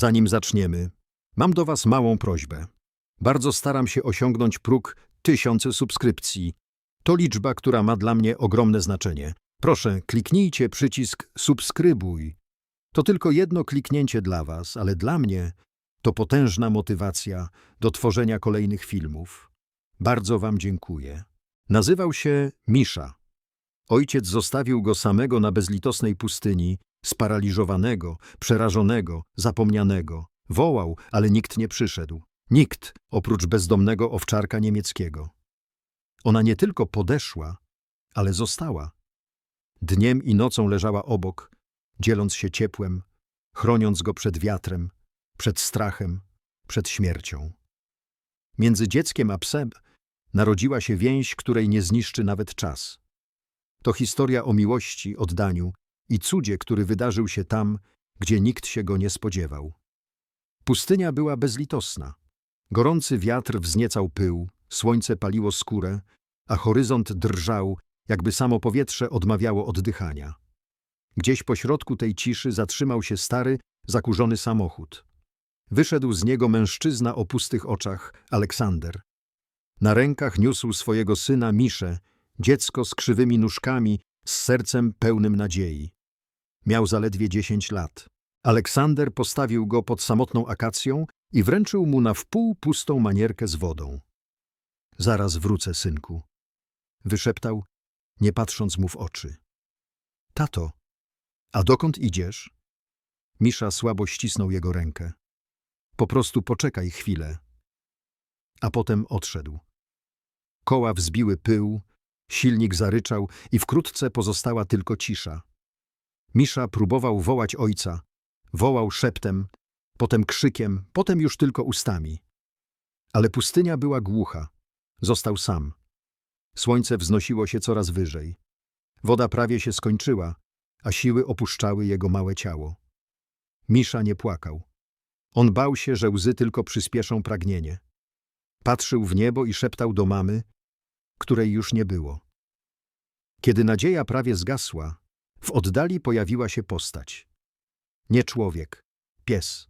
Zanim zaczniemy, mam do Was małą prośbę. Bardzo staram się osiągnąć próg tysiące subskrypcji. To liczba, która ma dla mnie ogromne znaczenie. Proszę, kliknijcie przycisk subskrybuj. To tylko jedno kliknięcie dla Was, ale dla mnie to potężna motywacja do tworzenia kolejnych filmów. Bardzo Wam dziękuję. Nazywał się Misza. Ojciec zostawił go samego na bezlitosnej pustyni, sparaliżowanego, przerażonego, zapomnianego. Wołał, ale nikt nie przyszedł. Nikt, oprócz bezdomnego owczarka niemieckiego. Ona nie tylko podeszła, ale została. Dniem i nocą leżała obok, dzieląc się ciepłem, chroniąc go przed wiatrem, przed strachem, przed śmiercią. Między dzieckiem a psem narodziła się więź, której nie zniszczy nawet czas. To historia o miłości, oddaniu i cudzie, który wydarzył się tam, gdzie nikt się go nie spodziewał. Pustynia była bezlitosna. Gorący wiatr wzniecał pył, słońce paliło skórę, a horyzont drżał, jakby samo powietrze odmawiało oddychania. Gdzieś pośrodku tej ciszy zatrzymał się stary, zakurzony samochód. Wyszedł z niego mężczyzna o pustych oczach, Aleksander. Na rękach niósł swojego syna Miszę, dziecko z krzywymi nóżkami, z sercem pełnym nadziei. Miał zaledwie dziesięć lat. Aleksander postawił go pod samotną akacją i wręczył mu na wpół pustą manierkę z wodą. Zaraz wrócę, synku. Wyszeptał, nie patrząc mu w oczy. Tato, a dokąd idziesz? Misza słabo ścisnął jego rękę. Po prostu poczekaj chwilę. A potem odszedł. Koła wzbiły pył, silnik zaryczał i wkrótce pozostała tylko cisza. Misza próbował wołać ojca. Wołał szeptem, potem krzykiem, potem już tylko ustami. Ale pustynia była głucha. Został sam. Słońce wznosiło się coraz wyżej. Woda prawie się skończyła, a siły opuszczały jego małe ciało. Misza nie płakał. On bał się, że łzy tylko przyspieszą pragnienie. Patrzył w niebo i szeptał do mamy, której już nie było. Kiedy nadzieja prawie zgasła, w oddali pojawiła się postać. Nie człowiek, pies.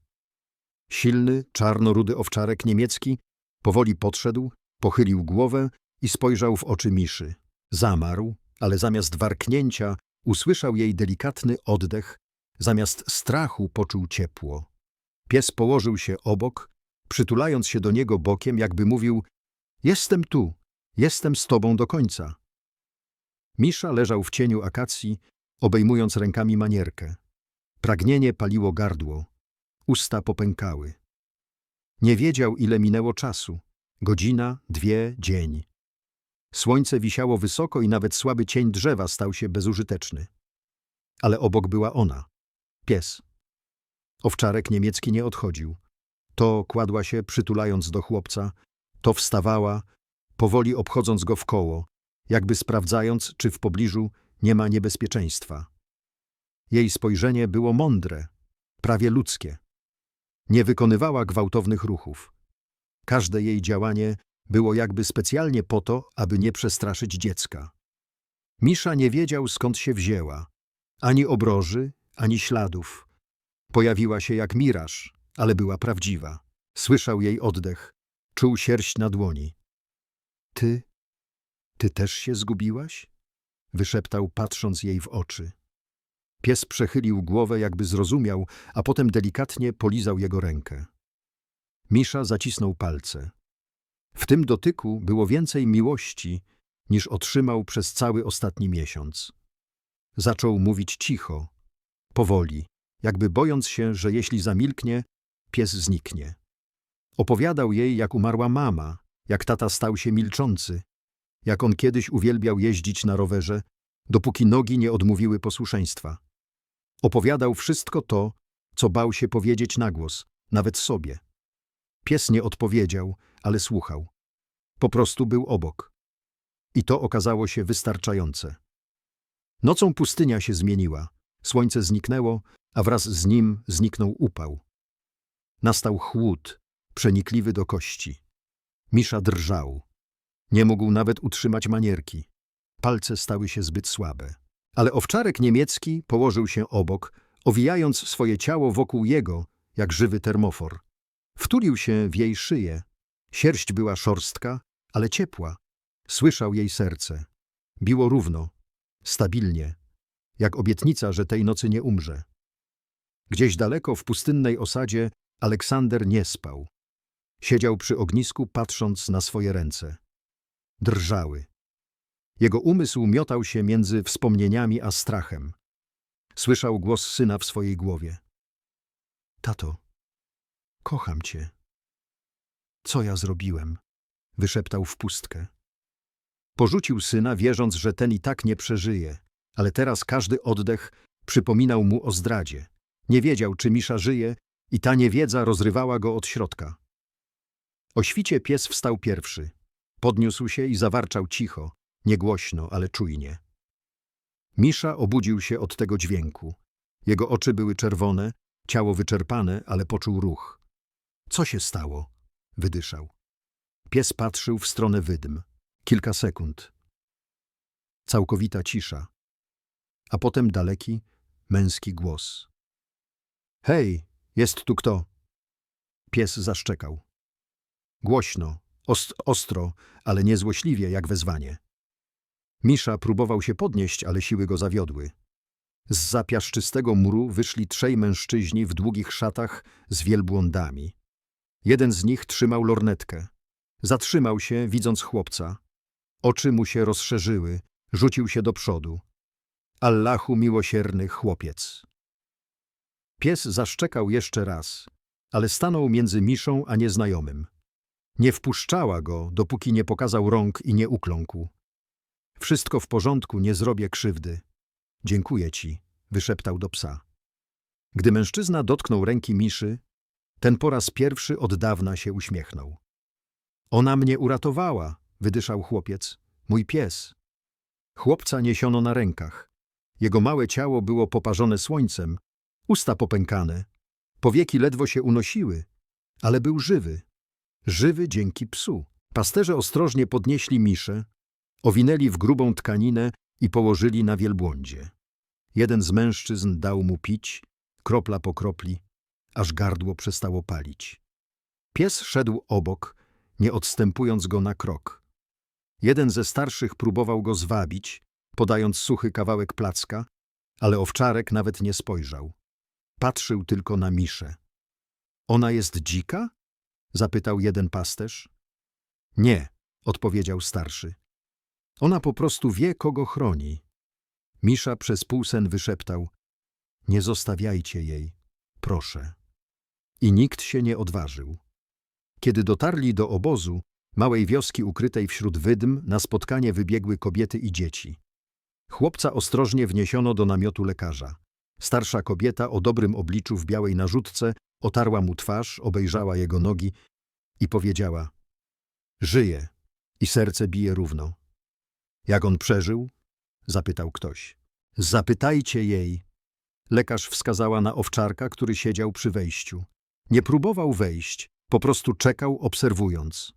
Silny, czarno-rudy owczarek niemiecki powoli podszedł, pochylił głowę i spojrzał w oczy Miszy. Zamarł, ale zamiast warknięcia usłyszał jej delikatny oddech, zamiast strachu poczuł ciepło. Pies położył się obok, przytulając się do niego bokiem, jakby mówił – jestem tu, jestem z tobą do końca. Misza leżał w cieniu akacji, obejmując rękami manierkę. Pragnienie paliło gardło, usta popękały. Nie wiedział, ile minęło czasu. Godzina, dwie, dzień. Słońce wisiało wysoko i nawet słaby cień drzewa stał się bezużyteczny. Ale obok była ona, pies. Owczarek niemiecki nie odchodził. To kładła się, przytulając do chłopca, to wstawała, powoli obchodząc go w koło, jakby sprawdzając, czy w pobliżu nie ma niebezpieczeństwa. Jej spojrzenie było mądre, prawie ludzkie. Nie wykonywała gwałtownych ruchów. Każde jej działanie było jakby specjalnie po to, aby nie przestraszyć dziecka. Misza nie wiedział, skąd się wzięła. Ani obroży, ani śladów. Pojawiła się jak miraż, ale była prawdziwa. Słyszał jej oddech, czuł sierść na dłoni. Ty, ty też się zgubiłaś? Wyszeptał, patrząc jej w oczy. Pies przechylił głowę, jakby zrozumiał, a potem delikatnie polizał jego rękę. Misza zacisnął palce. W tym dotyku było więcej miłości, niż otrzymał przez cały ostatni miesiąc. Zaczął mówić cicho, powoli, jakby bojąc się, że jeśli zamilknie, pies zniknie. Opowiadał jej, jak umarła mama, jak tata stał się milczący, jak on kiedyś uwielbiał jeździć na rowerze, dopóki nogi nie odmówiły posłuszeństwa. Opowiadał wszystko to, co bał się powiedzieć na głos, nawet sobie. Pies nie odpowiedział, ale słuchał. Po prostu był obok. I to okazało się wystarczające. Nocą pustynia się zmieniła, słońce zniknęło, a wraz z nim zniknął upał. Nastał chłód, przenikliwy do kości. Misza drżał. Nie mógł nawet utrzymać manierki. Palce stały się zbyt słabe. Ale owczarek niemiecki położył się obok, owijając swoje ciało wokół jego, jak żywy termofor. Wtulił się w jej szyję. Sierść była szorstka, ale ciepła. Słyszał jej serce. Biło równo, stabilnie, jak obietnica, że tej nocy nie umrze. Gdzieś daleko w pustynnej osadzie Aleksander nie spał. Siedział przy ognisku, patrząc na swoje ręce. Drżały. Jego umysł miotał się między wspomnieniami a strachem. Słyszał głos syna w swojej głowie. Tato, kocham cię. Co ja zrobiłem? Wyszeptał w pustkę. Porzucił syna, wierząc, że ten i tak nie przeżyje, ale teraz każdy oddech przypominał mu o zdradzie. Nie wiedział, czy Misza żyje i ta niewiedza rozrywała go od środka. O świcie pies wstał pierwszy. Podniósł się i zawarczał cicho, niegłośno, ale czujnie. Misza obudził się od tego dźwięku. Jego oczy były czerwone, ciało wyczerpane, ale poczuł ruch. Co się stało? Wydyszał. Pies patrzył w stronę wydm. Kilka sekund. Całkowita cisza. A potem daleki, męski głos. Hej, jest tu kto? Pies zaszczekał. Głośno, ost ostro, ale niezłośliwie jak wezwanie. Misza próbował się podnieść, ale siły go zawiodły. Z zapiaszczystego muru wyszli trzej mężczyźni w długich szatach z wielbłądami. Jeden z nich trzymał lornetkę. Zatrzymał się, widząc chłopca. Oczy mu się rozszerzyły, rzucił się do przodu. Allahu miłosierny chłopiec. Pies zaszczekał jeszcze raz, ale stanął między Miszą a nieznajomym. Nie wpuszczała go, dopóki nie pokazał rąk i nie ukląkł. Wszystko w porządku, nie zrobię krzywdy. Dziękuję ci, wyszeptał do psa. Gdy mężczyzna dotknął ręki Miszy, ten po raz pierwszy od dawna się uśmiechnął. Ona mnie uratowała, wydyszał chłopiec, mój pies. Chłopca niesiono na rękach. Jego małe ciało było poparzone słońcem, usta popękane, powieki ledwo się unosiły, ale był żywy. Żywy dzięki psu. Pasterze ostrożnie podnieśli miszę, owinęli w grubą tkaninę i położyli na wielbłądzie. Jeden z mężczyzn dał mu pić, kropla po kropli, aż gardło przestało palić. Pies szedł obok, nie odstępując go na krok. Jeden ze starszych próbował go zwabić, podając suchy kawałek placka, ale owczarek nawet nie spojrzał. Patrzył tylko na miszę. Ona jest dzika? Zapytał jeden pasterz. Nie, odpowiedział starszy. Ona po prostu wie, kogo chroni. Misza przez półsen wyszeptał. Nie zostawiajcie jej, proszę. I nikt się nie odważył. Kiedy dotarli do obozu, małej wioski ukrytej wśród wydm, na spotkanie wybiegły kobiety i dzieci. Chłopca ostrożnie wniesiono do namiotu lekarza. Starsza kobieta o dobrym obliczu w białej narzutce otarła mu twarz, obejrzała jego nogi i powiedziała – żyje i serce bije równo. Jak on przeżył? Zapytał ktoś. Zapytajcie jej. Lekarz wskazała na owczarka, który siedział przy wejściu. Nie próbował wejść, po prostu czekał, obserwując.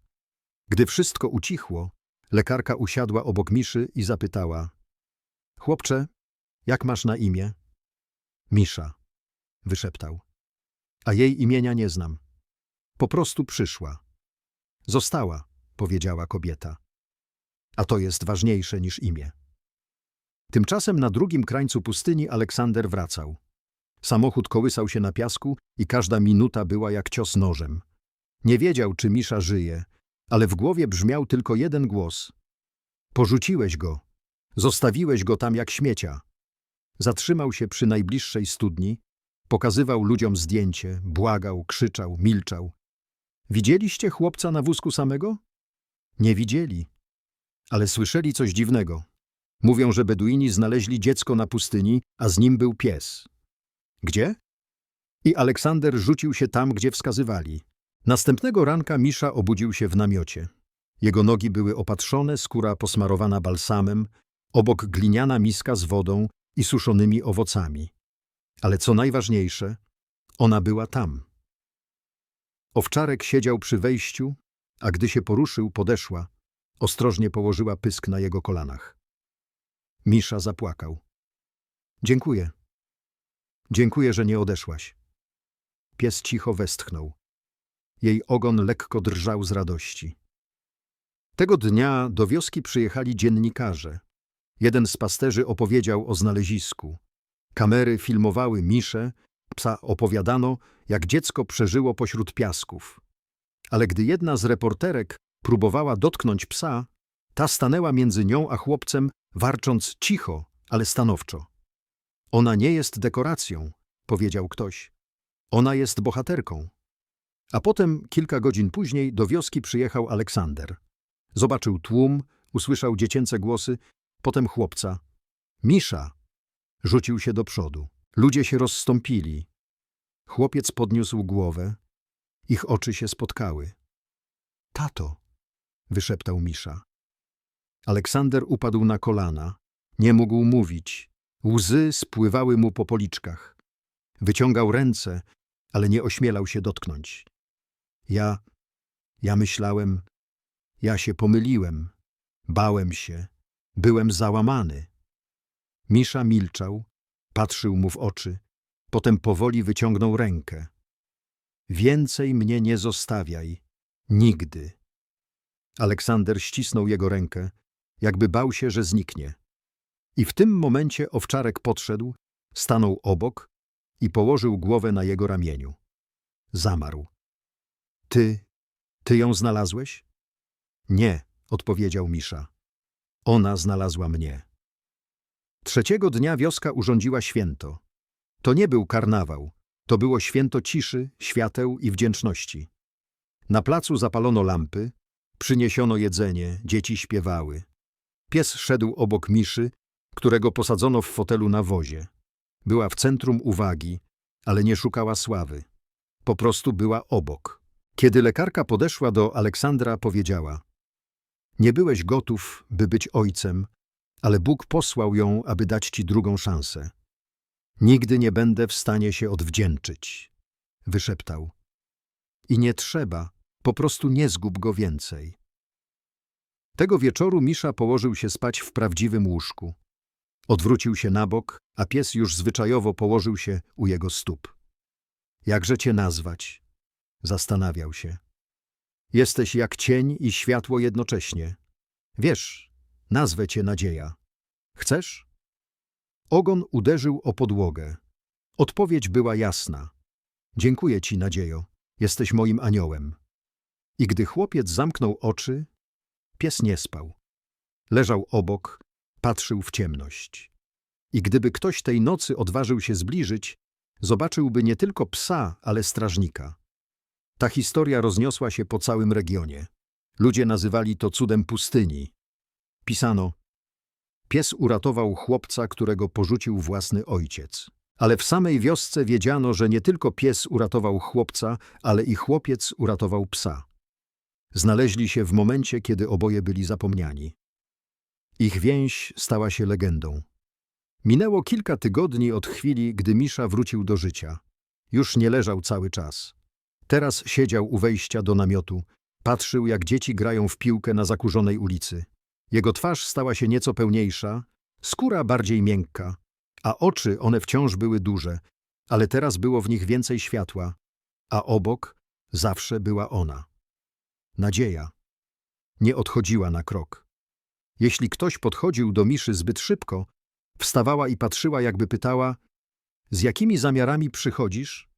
Gdy wszystko ucichło, lekarka usiadła obok Miszy i zapytała. Chłopcze, jak masz na imię? Misza, wyszeptał. A jej imienia nie znam. Po prostu przyszła. Została, powiedziała kobieta. A to jest ważniejsze niż imię. Tymczasem na drugim krańcu pustyni Aleksander wracał. Samochód kołysał się na piasku i każda minuta była jak cios nożem. Nie wiedział, czy Misza żyje, ale w głowie brzmiał tylko jeden głos. Porzuciłeś go. Zostawiłeś go tam jak śmiecia. Zatrzymał się przy najbliższej studni, pokazywał ludziom zdjęcie, błagał, krzyczał, milczał. Widzieliście chłopca na wózku samego? Nie widzieli, ale słyszeli coś dziwnego. Mówią, że Beduini znaleźli dziecko na pustyni, a z nim był pies. Gdzie? I Aleksander rzucił się tam, gdzie wskazywali. Następnego ranka Misza obudził się w namiocie. Jego nogi były opatrzone, skóra posmarowana balsamem, obok gliniana miska z wodą i suszonymi owocami. Ale co najważniejsze, ona była tam. Owczarek siedział przy wejściu, a gdy się poruszył, podeszła. Ostrożnie położyła pysk na jego kolanach. Misza zapłakał. Dziękuję. Dziękuję, że nie odeszłaś. Pies cicho westchnął. Jej ogon lekko drżał z radości. Tego dnia do wioski przyjechali dziennikarze. Jeden z pasterzy opowiedział o znalezisku. Kamery filmowały misze, psa opowiadano, jak dziecko przeżyło pośród piasków. Ale gdy jedna z reporterek próbowała dotknąć psa, ta stanęła między nią a chłopcem, warcząc cicho, ale stanowczo. Ona nie jest dekoracją, powiedział ktoś. Ona jest bohaterką. A potem, kilka godzin później, do wioski przyjechał Aleksander. Zobaczył tłum, usłyszał dziecięce głosy, potem chłopca. Misza! Rzucił się do przodu. Ludzie się rozstąpili. Chłopiec podniósł głowę. Ich oczy się spotkały. Tato! wyszeptał Misza. Aleksander upadł na kolana. Nie mógł mówić. Łzy spływały mu po policzkach. Wyciągał ręce, ale nie ośmielał się dotknąć. Ja, ja myślałem, ja się pomyliłem, bałem się, byłem załamany. Misza milczał, patrzył mu w oczy, potem powoli wyciągnął rękę. Więcej mnie nie zostawiaj, nigdy. Aleksander ścisnął jego rękę, jakby bał się, że zniknie. I w tym momencie owczarek podszedł, stanął obok i położył głowę na jego ramieniu. Zamarł. Ty, ty ją znalazłeś? Nie, odpowiedział Misza. Ona znalazła mnie. Trzeciego dnia wioska urządziła święto. To nie był karnawał, to było święto ciszy, świateł i wdzięczności. Na placu zapalono lampy, przyniesiono jedzenie, dzieci śpiewały. Pies szedł obok Miszy, którego posadzono w fotelu na wozie. Była w centrum uwagi, ale nie szukała sławy. Po prostu była obok. Kiedy lekarka podeszła do Aleksandra, powiedziała: Nie byłeś gotów, by być ojcem, ale Bóg posłał ją, aby dać ci drugą szansę. Nigdy nie będę w stanie się odwdzięczyć, wyszeptał. I nie trzeba, po prostu nie zgub go więcej. Tego wieczoru Misza położył się spać w prawdziwym łóżku. Odwrócił się na bok, a pies już zwyczajowo położył się u jego stóp. Jakże cię nazwać? Zastanawiał się. Jesteś jak cień i światło jednocześnie. Wiesz, nazwę cię nadzieja. Chcesz? Ogon uderzył o podłogę. Odpowiedź była jasna. Dziękuję ci, nadziejo. Jesteś moim aniołem. I gdy chłopiec zamknął oczy, pies nie spał. Leżał obok, patrzył w ciemność. I gdyby ktoś tej nocy odważył się zbliżyć, zobaczyłby nie tylko psa, ale strażnika. Ta historia rozniosła się po całym regionie. Ludzie nazywali to cudem pustyni. Pisano: Pies uratował chłopca, którego porzucił własny ojciec. Ale w samej wiosce wiedziano, że nie tylko pies uratował chłopca, ale i chłopiec uratował psa. Znaleźli się w momencie, kiedy oboje byli zapomniani. Ich więź stała się legendą. Minęło kilka tygodni od chwili, gdy Misza wrócił do życia. Już nie leżał cały czas. Teraz siedział u wejścia do namiotu, patrzył jak dzieci grają w piłkę na zakurzonej ulicy. Jego twarz stała się nieco pełniejsza, skóra bardziej miękka, a oczy one wciąż były duże, ale teraz było w nich więcej światła, a obok zawsze była ona. Nadzieja. Nie odchodziła na krok. Jeśli ktoś podchodził do Miszy zbyt szybko, wstawała i patrzyła, jakby pytała, z jakimi zamiarami przychodzisz?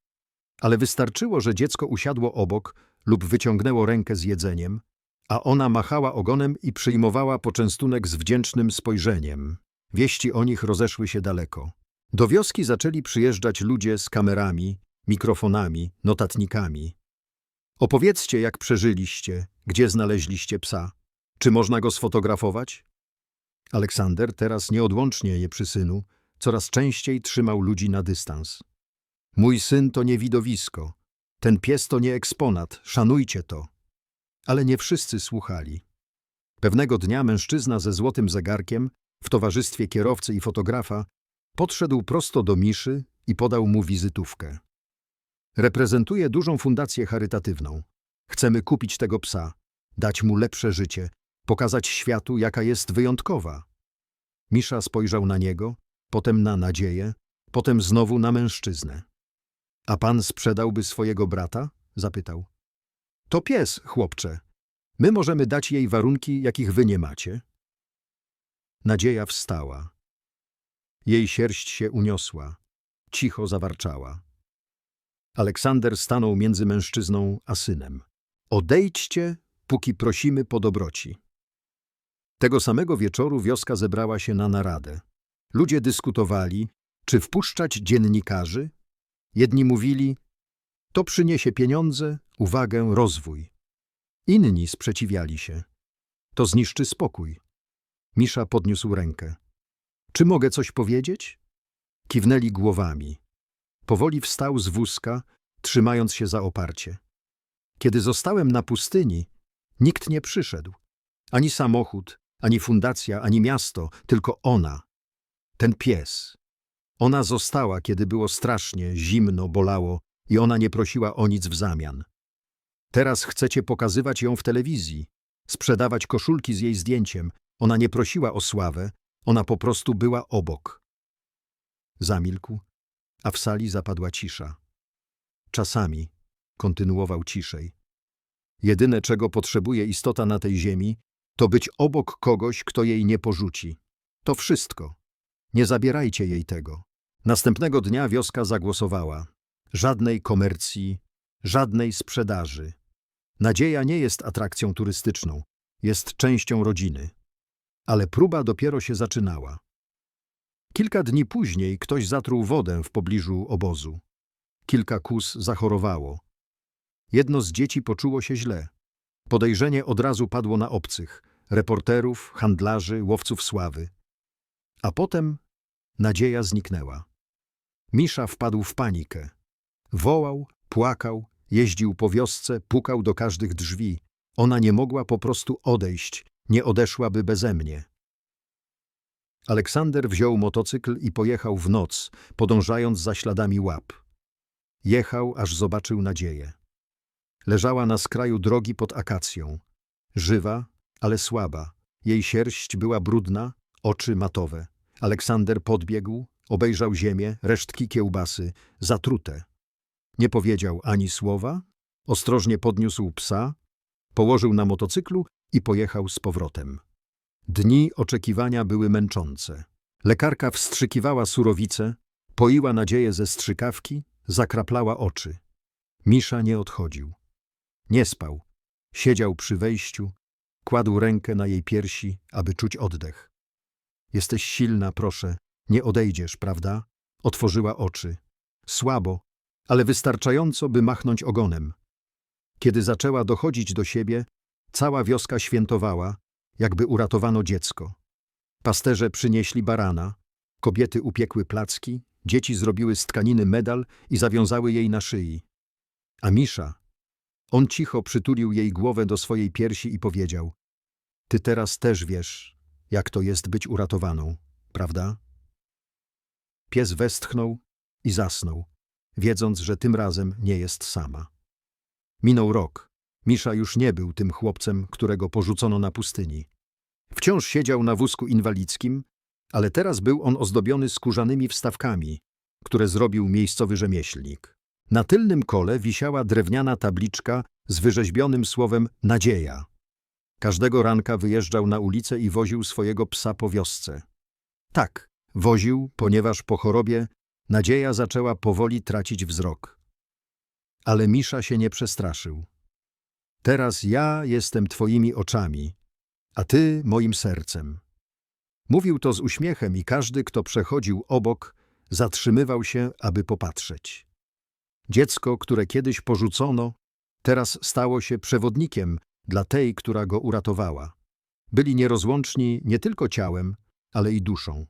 Ale wystarczyło, że dziecko usiadło obok lub wyciągnęło rękę z jedzeniem, a ona machała ogonem i przyjmowała poczęstunek z wdzięcznym spojrzeniem. Wieści o nich rozeszły się daleko. Do wioski zaczęli przyjeżdżać ludzie z kamerami, mikrofonami, notatnikami. Opowiedzcie, jak przeżyliście, gdzie znaleźliście psa. Czy można go sfotografować? Aleksander, teraz nieodłącznie je przy synu, coraz częściej trzymał ludzi na dystans. Mój syn to nie widowisko. Ten pies to nie eksponat, szanujcie to. Ale nie wszyscy słuchali. Pewnego dnia mężczyzna ze złotym zegarkiem, w towarzystwie kierowcy i fotografa, podszedł prosto do Miszy i podał mu wizytówkę. Reprezentuję dużą fundację charytatywną. Chcemy kupić tego psa, dać mu lepsze życie, pokazać światu, jaka jest wyjątkowa. Misza spojrzał na niego, potem na nadzieję, potem znowu na mężczyznę. A pan sprzedałby swojego brata? zapytał. To pies, chłopcze. My możemy dać jej warunki, jakich wy nie macie. Nadzieja wstała. Jej sierść się uniosła. Cicho zawarczała. Aleksander stanął między mężczyzną a synem. Odejdźcie, póki prosimy po dobroci. Tego samego wieczoru wioska zebrała się na naradę. Ludzie dyskutowali, czy wpuszczać dziennikarzy. Jedni mówili, to przyniesie pieniądze, uwagę, rozwój. Inni sprzeciwiali się. To zniszczy spokój. Misza podniósł rękę. Czy mogę coś powiedzieć? Kiwnęli głowami. Powoli wstał z wózka, trzymając się za oparcie. Kiedy zostałem na pustyni, nikt nie przyszedł. Ani samochód, ani fundacja, ani miasto, tylko ona. Ten pies. Ona została, kiedy było strasznie, zimno, bolało i ona nie prosiła o nic w zamian. Teraz chcecie pokazywać ją w telewizji, sprzedawać koszulki z jej zdjęciem. Ona nie prosiła o sławę, ona po prostu była obok. Zamilkł, a w sali zapadła cisza. Czasami, kontynuował ciszej, jedyne czego potrzebuje istota na tej ziemi, to być obok kogoś, kto jej nie porzuci. To wszystko. Nie zabierajcie jej tego. Następnego dnia wioska zagłosowała. Żadnej komercji, żadnej sprzedaży. Nadzieja nie jest atrakcją turystyczną, jest częścią rodziny. Ale próba dopiero się zaczynała. Kilka dni później ktoś zatruł wodę w pobliżu obozu. Kilka kus zachorowało. Jedno z dzieci poczuło się źle. Podejrzenie od razu padło na obcych reporterów, handlarzy, łowców sławy. A potem nadzieja zniknęła. Misza wpadł w panikę. Wołał, płakał, jeździł po wiosce, pukał do każdych drzwi. Ona nie mogła po prostu odejść, nie odeszłaby beze mnie. Aleksander wziął motocykl i pojechał w noc, podążając za śladami łap. Jechał, aż zobaczył nadzieję. Leżała na skraju drogi pod akacją. Żywa, ale słaba. Jej sierść była brudna, oczy matowe. Aleksander podbiegł, obejrzał ziemię, resztki kiełbasy, zatrute. Nie powiedział ani słowa, ostrożnie podniósł psa, położył na motocyklu i pojechał z powrotem. Dni oczekiwania były męczące. Lekarka wstrzykiwała surowice, poiła nadzieję ze strzykawki, zakraplała oczy. Misza nie odchodził. Nie spał. Siedział przy wejściu, kładł rękę na jej piersi, aby czuć oddech. Jesteś silna, proszę, nie odejdziesz, prawda? Otworzyła oczy. Słabo, ale wystarczająco, by machnąć ogonem. Kiedy zaczęła dochodzić do siebie, cała wioska świętowała, jakby uratowano dziecko. Pasterze przynieśli barana, kobiety upiekły placki, dzieci zrobiły z tkaniny medal i zawiązały jej na szyi. A Misza, on cicho przytulił jej głowę do swojej piersi i powiedział: Ty teraz też wiesz, jak to jest być uratowaną, prawda? Pies westchnął i zasnął, wiedząc, że tym razem nie jest sama. Minął rok. Misza już nie był tym chłopcem, którego porzucono na pustyni. Wciąż siedział na wózku inwalidzkim, ale teraz był on ozdobiony skórzanymi wstawkami, które zrobił miejscowy rzemieślnik. Na tylnym kole wisiała drewniana tabliczka z wyrzeźbionym słowem nadzieja. Każdego ranka wyjeżdżał na ulicę i woził swojego psa po wiosce. Tak, woził, ponieważ po chorobie nadzieja zaczęła powoli tracić wzrok. Ale Misza się nie przestraszył. Teraz ja jestem twoimi oczami, a ty moim sercem. Mówił to z uśmiechem i każdy, kto przechodził obok, zatrzymywał się, aby popatrzeć. Dziecko, które kiedyś porzucono, teraz stało się przewodnikiem dla tej, która go uratowała. Byli nierozłączni nie tylko ciałem, ale i duszą.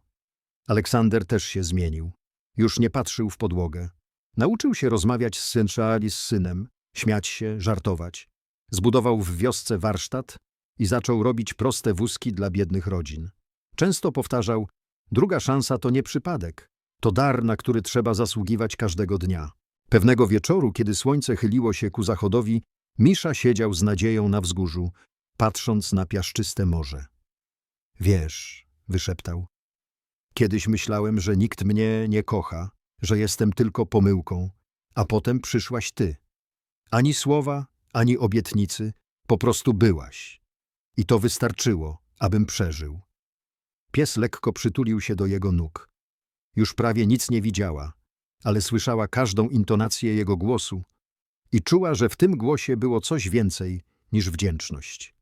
Aleksander też się zmienił. Już nie patrzył w podłogę. Nauczył się rozmawiać z Synszali z synem, śmiać się, żartować. Zbudował w wiosce warsztat i zaczął robić proste wózki dla biednych rodzin. Często powtarzał, druga szansa to nie przypadek, to dar, na który trzeba zasługiwać każdego dnia. Pewnego wieczoru, kiedy słońce chyliło się ku zachodowi, Misza siedział z nadzieją na wzgórzu, patrząc na piaszczyste morze. Wiesz, wyszeptał, kiedyś myślałem, że nikt mnie nie kocha, że jestem tylko pomyłką, a potem przyszłaś ty. Ani słowa, ani obietnicy, po prostu byłaś. I to wystarczyło, abym przeżył. Pies lekko przytulił się do jego nóg. Już prawie nic nie widziała, ale słyszała każdą intonację jego głosu i czuła, że w tym głosie było coś więcej niż wdzięczność.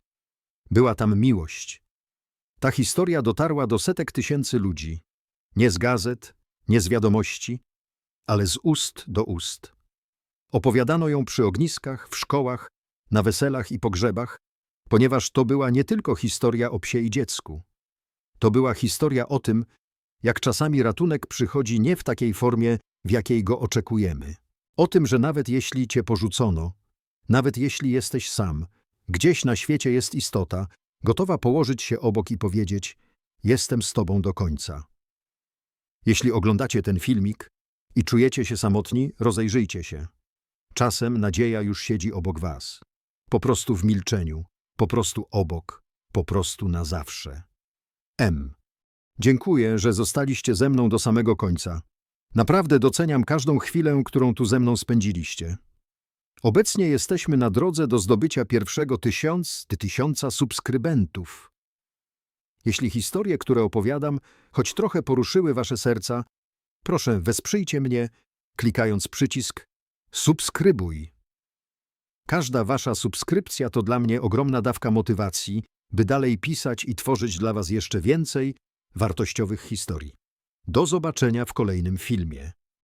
Była tam miłość. Ta historia dotarła do setek tysięcy ludzi. Nie z gazet, nie z wiadomości, ale z ust do ust. Opowiadano ją przy ogniskach, w szkołach, na weselach i pogrzebach, ponieważ to była nie tylko historia o psie i dziecku. To była historia o tym, jak czasami ratunek przychodzi nie w takiej formie, w jakiej go oczekujemy. O tym, że nawet jeśli cię porzucono, nawet jeśli jesteś sam, gdzieś na świecie jest istota, gotowa położyć się obok i powiedzieć: Jestem z tobą do końca. Jeśli oglądacie ten filmik i czujecie się samotni, rozejrzyjcie się. Czasem nadzieja już siedzi obok was. Po prostu w milczeniu, po prostu obok, po prostu na zawsze. M. Dziękuję, że zostaliście ze mną do samego końca. Naprawdę doceniam każdą chwilę, którą tu ze mną spędziliście. Obecnie jesteśmy na drodze do zdobycia pierwszego tysiąc, ty tysiąca subskrybentów. Jeśli historie, które opowiadam, choć trochę poruszyły wasze serca, proszę wesprzyjcie mnie, klikając przycisk subskrybuj. Każda wasza subskrypcja to dla mnie ogromna dawka motywacji, by dalej pisać i tworzyć dla was jeszcze więcej wartościowych historii. Do zobaczenia w kolejnym filmie.